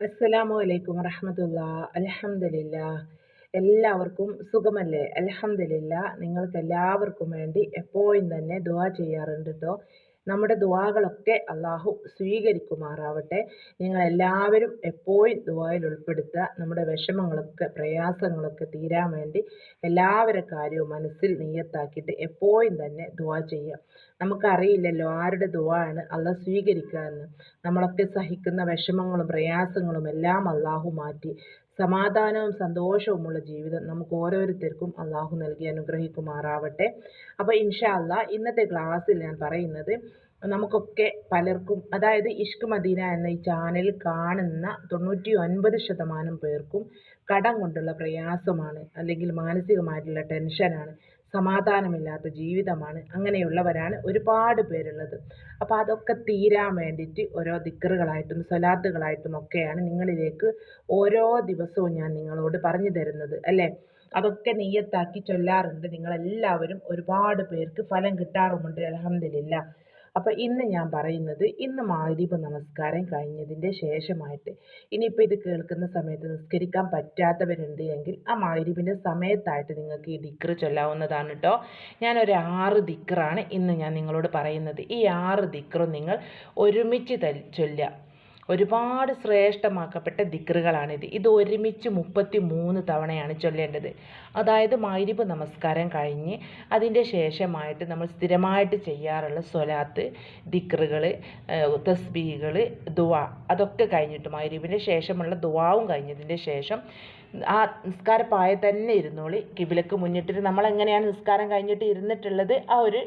അസ്സലാമു അലൈക്കും വറഹമത്തുള്ള. അലഹമില്ല എല്ലാവർക്കും സുഖമല്ലേ? അലഹമില്ല നിങ്ങൾക്ക് എല്ലാവർക്കും വേണ്ടി എപ്പോഴും തന്നെ ദുവാ ചെയ്യാറുണ്ട് കേട്ടോ നമ്മുടെ ദുവാകളൊക്കെ അള്ളാഹു സ്വീകരിക്കുമാറാവട്ടെ. നിങ്ങളെല്ലാവരും എപ്പോഴും ദുവായിൽ ഉൾപ്പെടുത്തുക. നമ്മുടെ വിഷമങ്ങളൊക്കെ പ്രയാസങ്ങളൊക്കെ തീരാൻ വേണ്ടി എല്ലാവരുടെ കാര്യവും മനസ്സിൽ നീയത്താക്കിയിട്ട് എപ്പോഴും തന്നെ ദുവാ ചെയ്യുക. നമുക്കറിയില്ലല്ലോ ആരുടെ ദുവാണ് അള്ളാഹ് സ്വീകരിക്കുക എന്ന്. നമ്മളൊക്കെ സഹിക്കുന്ന വിഷമങ്ങളും പ്രയാസങ്ങളും എല്ലാം അള്ളാഹു മാറ്റി സമാധാനവും സന്തോഷവുമുള്ള ജീവിതം നമുക്ക് ഓരോരുത്തർക്കും അള്ളാഹു നൽകി അനുഗ്രഹിക്കുമാറാവട്ടെ. അപ്പോൾ ഇൻഷാ അള്ളാഹ് ഇന്നത്തെ ക്ലാസ്സിൽ ഞാൻ പറയുന്നത് നമുക്കൊക്കെ പലർക്കും അതായത് ഇഷ്ക് മദീന എന്ന ഈ ചാനൽ കാണുന്ന തൊണ്ണൂറ്റി ഒൻപത് ശതമാനം പേർക്കും കടം കൊണ്ടുള്ള പ്രയാസമാണ് അല്ലെങ്കിൽ മാനസികമായിട്ടുള്ള ടെൻഷനാണ്. സമാധാനമില്ലാത്ത ജീവിതമാണ്. അങ്ങനെയുള്ളവരാണ് ഒരുപാട് പേരുള്ളത്. അപ്പോൾ അതൊക്കെ തീരാൻ വേണ്ടിയിട്ട് ഓരോ ദിക്കറുകളായിട്ടും സ്വലാത്തുകളായിട്ടും ഒക്കെയാണ് നിങ്ങളിലേക്ക് ഓരോ ദിവസവും ഞാൻ നിങ്ങളോട് പറഞ്ഞു തരുന്നത് അല്ലേ? അതൊക്കെ നെയ്യത്താക്കി ചൊല്ലാറുണ്ട്. നിങ്ങളെല്ലാവരും ഒരുപാട് പേർക്ക് ഫലം കിട്ടാറുമുണ്ട്. അലഹമില്ല അപ്പോൾ ഇന്ന് ഞാൻ പറയുന്നത് ഇന്ന് മാരിബ് നമസ്കാരം കഴിഞ്ഞതിന്റെ ശേഷമായിട്ട്. ഇനിയിപ്പോൾ ഇത് കേൾക്കുന്ന സമയത്ത് നിസ്കരിക്കാൻ പറ്റാത്തവരുണ്ട് എങ്കിൽ ആ മാരിബിന്റെ സമയത്തായിട്ട് നിങ്ങൾക്ക് ഈ ദിക്ർ ചൊല്ലാവുന്നതാണ് കേട്ടോ ഞാനൊരു ആറ് ദിക്റാണ് ഇന്ന് ഞാൻ നിങ്ങളോട് പറയുന്നത്. ഈ ആറ് ദിക്റും നിങ്ങൾ ഒരുമിച്ച് ചൊല്ലുക. ഒരുപാട് ശ്രേഷ്ഠമാക്കപ്പെട്ട ദിക്റുകളാണിത്. ഇത് ഒരുമിച്ച് മുപ്പത്തി മൂന്ന് തവണയാണ് ചൊല്ലേണ്ടത്. അതായത് മൈരിബ് നമസ്കാരം കഴിഞ്ഞ് അതിന്റെ ശേഷമായിട്ട് നമ്മൾ സ്ഥിരമായിട്ട് ചെയ്യാറുള്ള സ്വലാത്ത് ദിക്റുകൾ തസ്ബീകൾ ദുവ അതൊക്കെ കഴിഞ്ഞിട്ട് മൈരിബിന്റെ ശേഷമുള്ള ദുവാവും കഴിഞ്ഞതിന്റെ ശേഷം ആ നിസ്കാരപ്പായ തന്നെ ഇരുന്നോളി. കിബിലക്ക് മുന്നിട്ടിട്ട് നമ്മൾ എങ്ങനെയാണ് നിസ്കാരം കഴിഞ്ഞിട്ട് ഇരുന്നിട്ടുള്ളത്? ആ ഒരു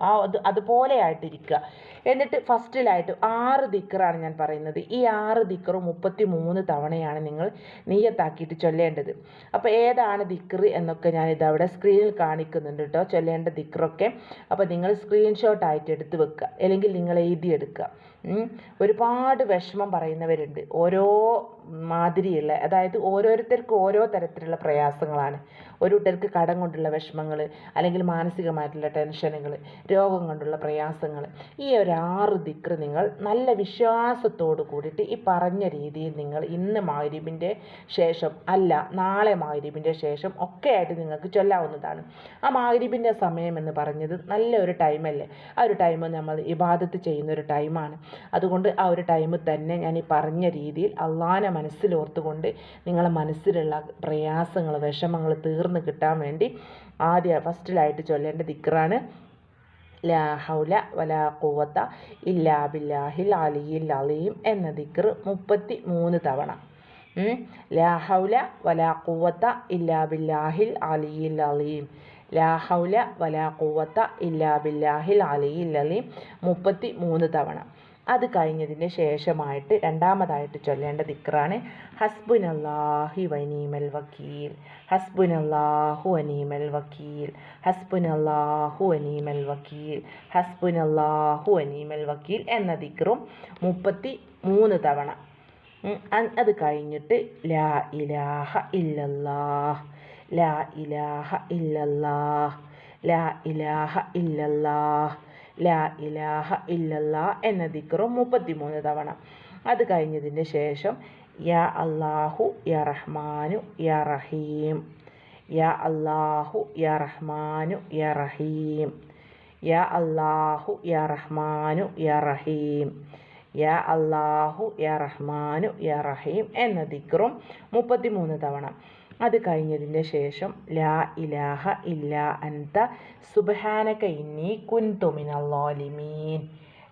ആ അത് അതുപോലെ ആയിട്ടിരിക്കുക എന്നിട്ട് ഫസ്റ്റിലായിട്ട് ആറ് ദിക്കറാണ് ഞാൻ പറയുന്നത്. ഈ ആറ് ദിക്കറും മുപ്പത്തി മൂന്ന് തവണയാണ് നിങ്ങൾ നീയത്താക്കിയിട്ട് ചൊല്ലേണ്ടത്. അപ്പോൾ ഏതാണ് ദിക്കർ എന്നൊക്കെ ഞാൻ ഇതവിടെ സ്ക്രീനിൽ കാണിക്കുന്നുണ്ട് കേട്ടോ. ചൊല്ലേണ്ട ദിക്കറൊക്കെ. അപ്പോൾ നിങ്ങൾ സ്ക്രീൻഷോട്ട് ആയിട്ട് എടുത്ത് വെക്കുക. അല്ലെങ്കിൽ നിങ്ങൾ എഴുതിയെടുക്കുക ഒരുപാട് വിഷമം പറയുന്നവരുണ്ട്. ഓരോ മാതിരിയുള്ള അതായത് ഓരോരുത്തർക്കും ഓരോ തരത്തിലുള്ള പ്രയാസങ്ങളാണ്. ഓരോരുത്തർക്ക് കടം കൊണ്ടുള്ള വിഷമങ്ങൾ അല്ലെങ്കിൽ മാനസികമായിട്ടുള്ള ടെൻഷനുകൾ രോഗം കൊണ്ടുള്ള പ്രയാസങ്ങൾ ഈ ഒരു ആറ് ദിക്ർ നിങ്ങൾ നല്ല വിശ്വാസത്തോട് കൂടിയിട്ട് ഈ പറഞ്ഞ രീതിയിൽ നിങ്ങൾ ഇന്ന് മാരിബിന്റെ ശേഷം അല്ല നാളെ മാരിബിന്റെ ശേഷം ഒക്കെ ആയിട്ട് നിങ്ങൾക്ക് ചൊല്ലാവുന്നതാണ്. ആ മാരിബിന്റെ സമയം എന്ന് പറഞ്ഞത് നല്ല ഒരു ടൈമല്ലേ ആ ഒരു ടൈം നമ്മൾ ഇബാദത്ത് ചെയ്യുന്ന ഒരു ടൈമാണ് അതുകൊണ്ട് ആ ഒരു ടൈമിൽ തന്നെ ഞാൻ ഈ പറഞ്ഞ രീതിയിൽ അള്ളാനെ മനസ്സിലോർത്തുകൊണ്ട് നിങ്ങളെ മനസ്സിലുള്ള പ്രയാസങ്ങൾ വിഷമങ്ങൾ തീർന്നു കിട്ടാൻ വേണ്ടി ആദ്യ ഫസ്റ്റിലായിട്ട് ചൊല്ലേണ്ട ദിക്റാണ് ലാ ഹൗല വലാ കൂവത്ത ഇല്ലാ ബില്ലാഹിൽ അലിയിൽ അലീം എന്ന ദിക്ർ മുപ്പത്തി മൂന്ന് തവണ ലാ ഹൗല വലാ കൂവത്ത ഇല്ലാ ബില്ലാഹിൽ അലിയിൽ അലീം. ലാ ഹൗല വലാ കൂവത്ത ഇല്ലാ ബില്ലാഹിൽ അലിയിൽ അലീം മുപ്പത്തി മൂന്ന് തവണ. അത് കഴിഞ്ഞതിന് ശേഷമായിട്ട് രണ്ടാമതായിട്ട് ചൊല്ലേണ്ട ദിക്റാണ് ഹസ്ബുൻ അള്ളാഹി വനീമൽ വക്കീൽ. ഹസ്ബുൻ അള്ളാഹു അനീമൽ വക്കീൽ. ഹസ്ബുൻ അള്ളാഹു അനീമൽ വക്കീൽ. ഹസ്ബുൻ അള്ളാഹു അനീമൽ വക്കീൽ എന്ന ദിക്റും മുപ്പത്തി മൂന്ന് തവണ അത് കഴിഞ്ഞിട്ട് ലാ ഇലാഹ ഇല്ലല്ലാഹ്. ലാ ഇലാഹ ഇല്ലല്ലാഹ്. ലാ ഇലാഹ ഇല്ലല്ലാഹ്. ലാ ഇലാഹ ഇല്ലല്ലാ എന്ന ദിക്റും മുപ്പത്തിമൂന്ന് തവണ. അത് കഴിഞ്ഞതിന് ശേഷം യാ അള്ളാഹു യാ റഹ്മാനു യാ റഹീം. യാ അള്ളാഹു യാ റഹ്മാനു യാ റഹീം. യാ അള്ളാഹു യാ റഹ്മാനു യാ റഹീം. യാ അള്ളാഹു യാ റഹ്മാനു യാ റഹീം എന്ന ദിക്റും മുപ്പത്തിമൂന്ന് തവണ. അത് കഴിഞ്ഞതിന് ശേഷം ലാ ഇലാഹ ഇല്ലാ അൻത സുബഹാനക ഇന്നി കുൻതു മിനല്ലാലിമീൻ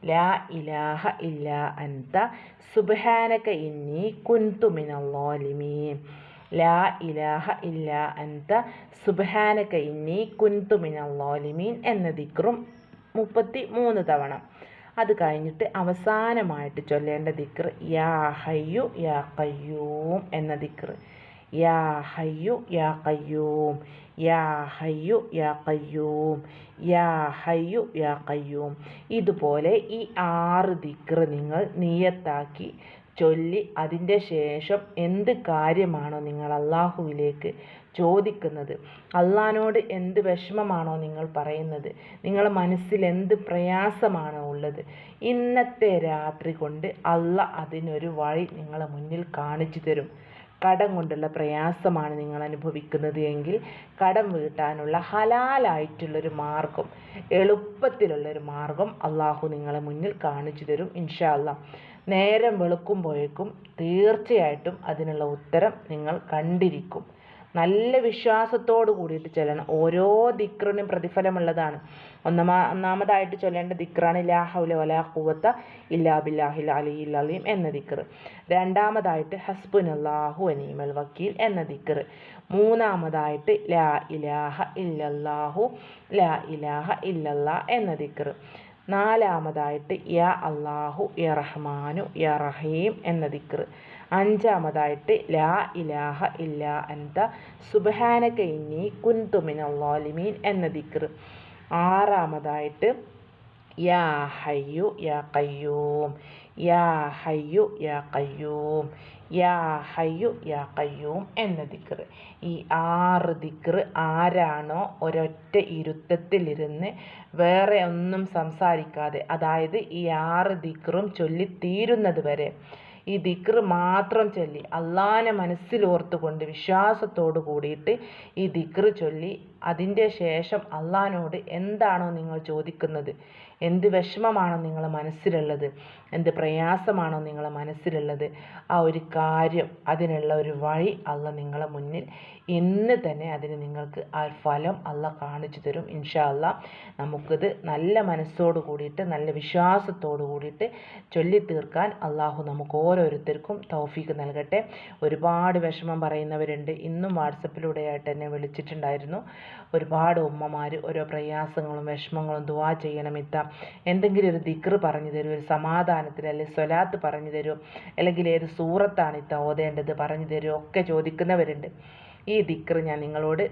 ലാ ഇലാഹ ഇല്ലാ അൻത സുബഹാനക ഇന്നി കുൻതു മിനല്ലാലിമീൻ ലാ ഇലാഹ ഇല്ലാ അൻത സുബഹാനക ഇന്നി കുൻതു മിനല്ലാലിമീൻ എന്ന ദിക്റും മുപ്പത്തി മൂന്ന് തവണ. അത് കഴിഞ്ഞിട്ട് അവസാനമായിട്ട് ചൊല്ലേണ്ട ദിക്ർ യാ ഹയ്യു യാ കയ്യൂം എന്ന ദിക്ർ യാ ഹയ്യു യാ കയ്യൂം യാ ഹയ്യു യാ കയ്യൂം യാ ഹയ്യു യാ കയ്യൂം ഇതുപോലെ ഈ ആറ് ദിക്ർ നിങ്ങൾ നിയത്താക്കി ചൊല്ലി അതിന്റെ ശേഷം എന്ത് കാര്യമാണോ നിങ്ങൾ അള്ളാഹുവിലേക്ക് ചോദിക്കുന്നത്? അള്ളഹാനോട് എന്ത് വിഷമമാണോ നിങ്ങൾ പറയുന്നത്? നിങ്ങളുടെ മനസ്സിൽ എന്ത് പ്രയാസമാണോ ഉള്ളത്? ഇന്നത്തെ രാത്രി കൊണ്ട് അള്ള അതിനൊരു വഴി നിങ്ങളെ മുന്നിൽ കാണിച്ചു തരും. കടം കൊണ്ടുള്ള പ്രയാസമാണ് നിങ്ങൾ അനുഭവിക്കുന്നത് എങ്കിൽ കടം വീട്ടാനുള്ള ഹലാലായിട്ടുള്ളൊരു മാർഗം എളുപ്പത്തിലുള്ളൊരു മാർഗം അള്ളാഹു നിങ്ങളെ മുന്നിൽ കാണിച്ചു തരും ഇൻഷാല്ല നേരം വെളുക്കുമ്പോഴേക്കും തീർച്ചയായിട്ടും അതിനുള്ള ഉത്തരം നിങ്ങൾ കണ്ടിരിക്കും. നല്ല വിശ്വാസത്തോട് കൂടിയിട്ട് ചെല്ലണം. ഓരോ ദിക്റിനും പ്രതിഫലമുള്ളതാണ്. ഒന്നാമ ഒന്നാമതായിട്ട് ചൊല്ലേണ്ട ദിക്റാണ് ലാ ഹൗല വലാ ഖുവത്ത ഇല്ലാ ബില്ലാഹിൽ അലിയിൽ അലീം എന്ന ദിക്ർ രണ്ടാമതായിട്ട് ഹസ്ബുൻ അള്ളാഹു അനീമൽ വക്കീൽ എന്ന ദിക്ർ മൂന്നാമതായിട്ട് ലാ ഇലാഹ ഇല്ലല്ലാഹു ലാ ഇലാഹ ഇല്ലല്ലാ എന്ന ദിക്ർ നാലാമതായിട്ട് യാ അള്ളാഹു യ റഹ്മാനു യ റഹീം എന്ന ദിക്ർ അഞ്ചാമതായിട്ട് ലാ ഇലാഹ ഇല്ലാ അന്ത സുബഹാനക ഇന്നി കുന്തു മിനല്ലാലിമീൻ എന്ന ദിക്ർ. ആറാമതായിട്ട് യാ ഹയ്യു യാ കയ്യൂം യാ ഹയ്യു യാ കയ്യൂം യാ ഹയ്യു യാ കയ്യൂം എന്ന ദിക്ർ. ഈ ആറ് ദിക്ർ ആരാണോ ഒരൊറ്റ ഇരുത്തത്തിലിരുന്ന് വേറെ ഒന്നും സംസാരിക്കാതെ അതായത് ഈ ആറ് ദിക്റും ചൊല്ലിത്തീരുന്നത് വരെ. ഈ ദിക്ർ മാത്രം ചൊല്ലി അള്ളാനെ മനസ്സിലോർത്തുകൊണ്ട് വിശ്വാസത്തോട് കൂടിയിട്ട് ഈ ദിക്ർ ചൊല്ലി അതിന്റെ ശേഷം അള്ളഹാനോട് എന്താണോ നിങ്ങൾ ചോദിക്കുന്നത്? എന്ത് വിഷമമാണോ നിങ്ങളെ മനസ്സിലുള്ളത്? എന്ത് പ്രയാസമാണോ നിങ്ങളെ മനസ്സിലുള്ളത്? ആ ഒരു കാര്യം അതിനുള്ള ഒരു വഴി അള്ള നിങ്ങളെ മുന്നിൽ ഇന്ന് തന്നെ അതിന് നിങ്ങൾക്ക് ആ ഫലം അള്ള കാണിച്ചു തരും. ഇൻഷാ അല്ല നമുക്കിത് നല്ല മനസ്സോട് കൂടിയിട്ട് നല്ല വിശ്വാസത്തോട് കൂടിയിട്ട് ചൊല്ലി തീർക്കാൻ അള്ളാഹു നമുക്ക് ഓരോരുത്തർക്കും തൗഫീക്ക് നൽകട്ടെ. ഒരുപാട് വിഷമം പറയുന്നവരുണ്ട്. ഇന്നും വാട്സപ്പിലൂടെയായിട്ട് എന്നെ വിളിച്ചിട്ടുണ്ടായിരുന്നു. ഒരുപാട് ഉമ്മമാർ ഓരോ പ്രയാസങ്ങളും വിഷമങ്ങളും ദുവാ ചെയ്യണം ഇത്ത. എന്തെങ്കിലും ഒരു ദിക്ർ പറഞ്ഞു തരൂ ഒരു സമാധാനത്തിൽ അല്ലെങ്കിൽ സ്വലാത്ത് പറഞ്ഞു തരൂ അല്ലെങ്കിൽ ഏത് സൂറത്താണ് ഇത്ത ഓതേണ്ടത് പറഞ്ഞു തരൂ ഒക്കെ ചോദിക്കുന്നവരുണ്ട്. ഈ ദിക്ർ ഞാൻ നിങ്ങളോട്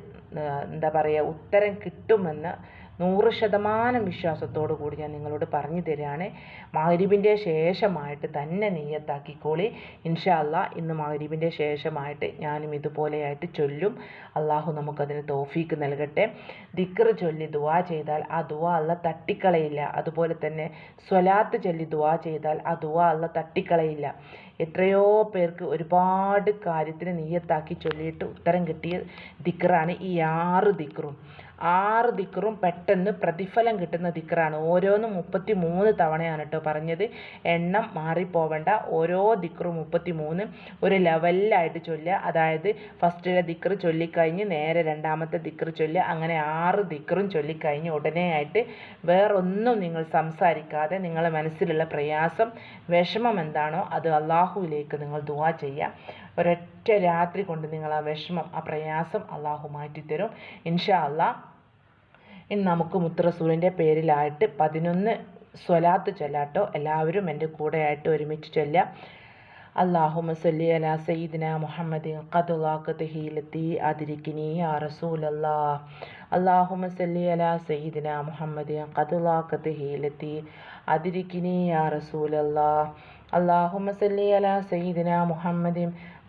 എന്താ പറയുക ഉത്തരം കിട്ടുമെന്ന് നൂറ് ശതമാനം വിശ്വാസത്തോടു കൂടി ഞാൻ നിങ്ങളോട് പറഞ്ഞു തരികയാണ്. മഗ്രിബിന്റെ ശേഷമായിട്ട് തന്നെ നീയത്താക്കിക്കോളി. ഇൻഷാല്ല ഇന്ന് മഗ്രിബിന്റെ ശേഷമായിട്ട് ഞാനും ഇതുപോലെയായിട്ട് ചൊല്ലും. അള്ളാഹു നമുക്കതിന് തോഫീക്ക് നൽകട്ടെ. ദിക്ർ ചൊല്ലി ദുവാ ചെയ്താൽ ആ ദുവാ അല്ല തട്ടിക്കളയില്ല. അതുപോലെ തന്നെ സ്വലാത്ത് ചൊല്ലി ദുവാ ചെയ്താൽ ആ ദുവാ അല്ല തട്ടിക്കളയില്ല. എത്രയോ പേർക്ക് ഒരുപാട് കാര്യത്തിന് നീയത്താക്കി ചൊല്ലിയിട്ട് ഉത്തരം കിട്ടിയ ദിക്റാണ് ഈ ആറ് ദിക്റും. ആറ് ദിക്കറും പെട്ടെന്ന് പ്രതിഫലം കിട്ടുന്ന ദിക്കറാണ്. ഓരോന്നും മുപ്പത്തി മൂന്ന് തവണയാണ് കേട്ടോ പറഞ്ഞത്. എണ്ണം മാറിപ്പോവേണ്ട. ഓരോ ദിക്കറും മുപ്പത്തി മൂന്ന് ഒരു ലെവലിലായിട്ട് ചൊല്ലുക. അതായത് ഫസ്റ്റിലെ ദിക്കറ് ചൊല്ലിക്കഴിഞ്ഞ് നേരെ രണ്ടാമത്തെ ദിക്കറ് ചൊല്ലുക. അങ്ങനെ ആറ് ദിക്കറും ചൊല്ലിക്കഴിഞ്ഞ് ഉടനെ ആയിട്ട് വേറൊന്നും നിങ്ങൾ സംസാരിക്കാതെ നിങ്ങളുടെ മനസ്സിലുള്ള പ്രയാസം വിഷമം എന്താണോ അത് അള്ളാഹുവിലേക്ക് നിങ്ങൾ ദുവാ ചെയ്യുക. ഒരൊറ്റ രാത്രി കൊണ്ട് നിങ്ങൾ ആ വിഷമം ആ പ്രയാസം അള്ളാഹു മാറ്റിത്തരും ഇൻഷാ അള്ളാഹ് ഇനി നമുക്ക് മുത്തറസൂലിൻ്റെ പേരിലായിട്ട് പതിനൊന്ന് സ്വലാത്ത് ചൊല്ലാട്ടോ എല്ലാവരും എൻ്റെ കൂടെയായിട്ട് ഒരുമിച്ച് ചൊല്ലാം اللهم صل على سيدنا محمد قد لاقت هيلتي أدركني يا رسول الله اللهم صل على سيدنا محمد قد لاقت هيلتي أدركني يا رسول الله اللهم صل على سيدنا محمد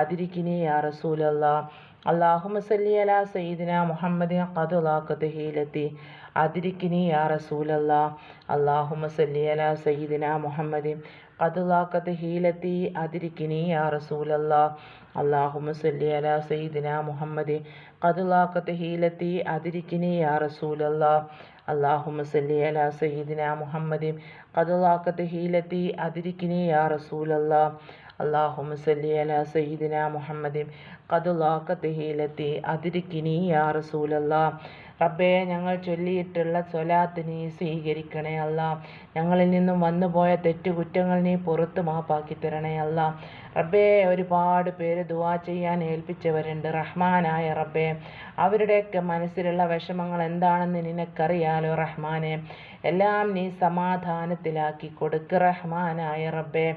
അതിരിക്കിനെ യാ റസൂലല്ല. അള്ളാഹുമ സല്ലി അല സയ്യിദിന മുഹമ്മദ് ഖദുലാഖത്ത് ഹീലത്തി അതിരിക്കിനി യാ റസൂലല്ല. അള്ളാഹുമ സല്ലി അല സയ്യിദിന മുഹമ്മദ് ഖദുലാഖത്ത് ഹീലത്തി അതിരിക്കിനി യാ റസൂലല്ല. അള്ളാഹുമ സല്ലി അല സയ്യിദിന മുഹമ്മദ് ഖദുലാഖത്ത് ഹീലത്തി അതിരിക്കിനി യാ റസൂലല്ല. അള്ളാഹുമ സല്ലി അല സയ്യിദിന മുഹമ്മദ് ഖദുലാഖത്ത് ഹീലത്തി അതിരിക്കിനി യാ റസൂലല്ലാ. سيدنا محمد قد لاقت هيلتي أدركني يا رسول الله اللهم صل على سيدنا محمد قد لاقت هيلتي أدركني يا رسول الله റബ്ബേ ഞങ്ങൾ ചൊല്ലിയിട്ടുള്ള സ്വലാത്ത് നീ സ്വീകരിക്കണേ അല്ല ഞങ്ങളിൽ നിന്നും വന്നുപോയ തെറ്റുകുറ്റങ്ങൾ നീ പുറത്ത് മാപ്പാക്കി തരണേ അല്ല റബ്ബേ ഒരുപാട് പേര് ദുവാ ചെയ്യാൻ ഏൽപ്പിച്ചവരുണ്ട് റഹ്മാനായ റബ്ബേ അവരുടെയൊക്കെ മനസ്സിലുള്ള വിഷമങ്ങൾ എന്താണെന്ന് നിനക്കറിയാലോ റഹ്മാനെ എല്ലാം നീ സമാധാനത്തിലാക്കി കൊടുക്ക് റഹ്മാനായ റബ്ബേ.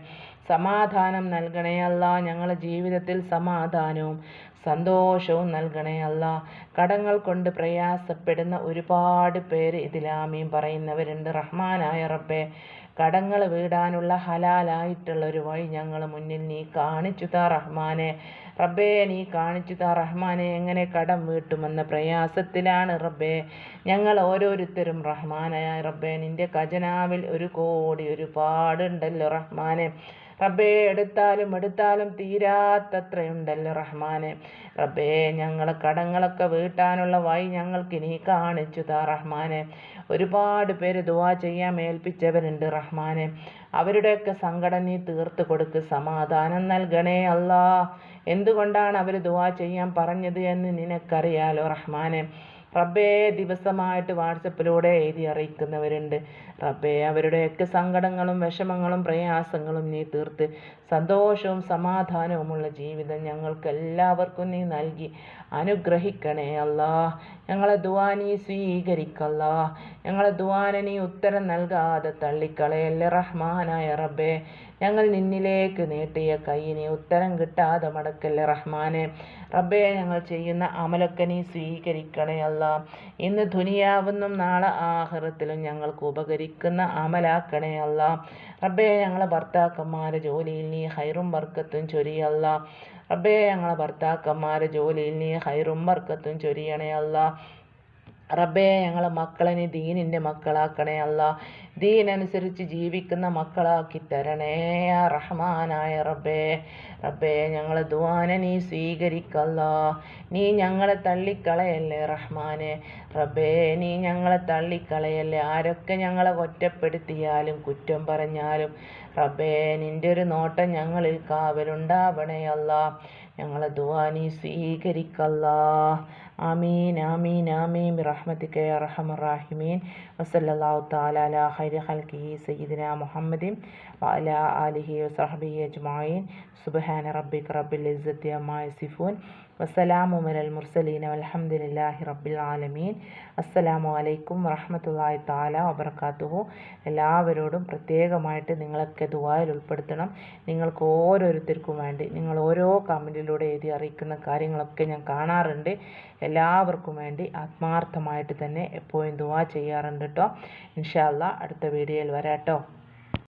സമാധാനം നൽകണേ അല്ല ഞങ്ങളുടെ ജീവിതത്തിൽ സമാധാനവും സന്തോഷവും നൽകണേ അല്ല. കടങ്ങൾ കൊണ്ട് പ്രയാസപ്പെടുന്ന ഒരുപാട് പേര് ഇതിലാമീൻ പറയുന്നവരുണ്ട്. റഹ്മാനായ റബ്ബെ. കടങ്ങൾ വീടാനുള്ള ഹലാലായിട്ടുള്ള ഒരു വഴി ഞങ്ങൾ മുന്നിൽ നീ കാണിച്ചു താ റഹ്മാനെ. റബ്ബേ നീ കാണിച്ചു താ റഹ്മാനെ. എങ്ങനെ കടം വീട്ടുമെന്ന പ്രയാസത്തിലാണ് റബ്ബേ. ഞങ്ങൾ ഓരോരുത്തരും റഹ്മാനായ. റബ്ബേ നിന്റെ ഖജനാവിൽ ഒരു കോടി ഒരുപാടുണ്ടല്ലോ റഹ്മാനെ. റബ്ബേ എടുത്താലും എടുത്താലും തീരാത്തത്രയുണ്ടല്ലോ റഹ്മാനെ. റബ്ബേ ഞങ്ങളെ കടങ്ങളൊക്കെ വീട്ടാനുള്ള വഴി ഞങ്ങൾക്ക് ഇനി കാണിച്ചു താ റഹ്മാനെ. ഒരുപാട് പേര് ദുവാ ചെയ്യാൻ ഏൽപ്പിച്ചവരുണ്ട് റഹ്മാനെ. അവരുടെയൊക്കെ സങ്കടം നീ തീർത്ത് കൊടുക്ക് സമാധാനം നൽകണേ അല്ലാ എന്തുകൊണ്ടാണ് അവർ ദുവാ ചെയ്യാൻ പറഞ്ഞത് എന്ന് നിനക്കറിയാലോ റഹ്മാനെ? റബ്ബേ ദിവസമായിട്ട് വാട്സപ്പിലൂടെ എഴുതി അറിയിക്കുന്നവരുണ്ട്. റബ്ബേ അവരുടെയൊക്കെ സങ്കടങ്ങളും വിഷമങ്ങളും പ്രയാസങ്ങളും നീ തീർത്ത് സന്തോഷവും സമാധാനവുമുള്ള ജീവിതം ഞങ്ങൾക്ക് എല്ലാവർക്കും നീ നൽകി. അനുഗ്രഹിക്കണേ അല്ലാ. ഞങ്ങളെ ദുവാ നീ സ്വീകരിക്കല്ല. ഞങ്ങളെ ദുവാന നീ ഉത്തരം നൽകാതെ തള്ളിക്കളയല്ലേ റഹ്മാനായ റബ്ബേ. ഞങ്ങൾ നിന്നിലേക്ക് നീട്ടിയ കൈയിനെ ഉത്തരം കിട്ടാതെ മടക്കല്ലേ റഹ്മാനെ. റബ്ബേ ഞങ്ങൾ ചെയ്യുന്ന അമലൊക്കെ നീ സ്വീകരിക്കണേ അല്ല. ഇന്ന് ദുനിയാവെന്നും നാളെ ആഹാരത്തിലും ഞങ്ങൾക്ക് ഉപകരിക്കുന്ന അമലാക്കണേ അല്ല. റബ്ബേ ഞങ്ങളെ ഭർത്താക്കന്മാരെ ജോലിയിൽ നീ ഹൈറും വർക്കത്തും ചൊരിയല്ല. റബ്ബേ ഞങ്ങളെ ഭർത്താക്കന്മാരെ ജോലിയിൽ നീ ഹൈറും വർക്കത്തും ചൊരിയണേ അല്ല. റബ്ബേ ഞങ്ങളെ മക്കളെ ദീനിന്റെ മക്കളാക്കണേ അല്ല. ദീനനുസരിച്ച് ജീവിക്കുന്ന മക്കളാക്കി തരണേ റഹ്മാനായ റബ്ബേ. റബ്ബേ ഞങ്ങളെ ദുവാനെ നീ സ്വീകരിക്കല്ല. നീ ഞങ്ങളെ തള്ളിക്കളയല്ലേ റഹ്മാനെ? റബ്ബേ നീ ഞങ്ങളെ തള്ളിക്കളയല്ലേ? ആരൊക്കെ ഞങ്ങളെ ഒറ്റപ്പെടുത്തിയാലും കുറ്റം പറഞ്ഞാലും റബ്ബേ നിന്റെ ഒരു നോട്ടം ഞങ്ങളിൽ കാവലുണ്ടാവണേ അല്ല. ഞങ്ങളെ ദുവാ നീ സ്വീകരിക്കല്ല. ആമീൻ ആമീൻ ആമീൻ. ബിറഹ്മത്തിക യാ അർഹമർ റാഹിമീൻ. വസല്ലല്ലാഹു തആല അലാ ഖൈരി ഖൽഖിഹി സയ്യിദിന മുഹമ്മദിൻ വഅലാ ആലിഹി വസഹ്ബിഹി അജ്മഈൻ. സുബ്ഹാന റബ്ബിക റബ്ബിൽ ഇസ്സത്തി അമ്മാ യസിഫൂൻ. വസ്സലാമു മിനൽ മുർസലീൻ വൽഹംദുലില്ലാഹി റബ്ബിൽ ആലമീൻ. അസ്സലാമു അലൈക്കും വറഹമത്തല്ലാഹി താല വബറകാതുഹു. എല്ലാവരോടും പ്രത്യേകമായിട്ട് നിങ്ങളൊക്കെ ദുബായിൽ ഉൾപ്പെടുത്തണം. നിങ്ങൾക്ക് ഓരോരുത്തർക്കും വേണ്ടി നിങ്ങൾ ഓരോ കമന്റിലൂടെ എഴുതി അറിയിക്കുന്ന കാര്യങ്ങളൊക്കെ ഞാൻ കാണാറുണ്ട്. എല്ലാവർക്കും വേണ്ടി ആത്മാർത്ഥമായിട്ട് തന്നെ എപ്പോഴും ദുആ ചെയ്യാറുണ്ട് കേട്ടോ ഇൻഷാല്ല അടുത്ത വീഡിയോയിൽ വരാം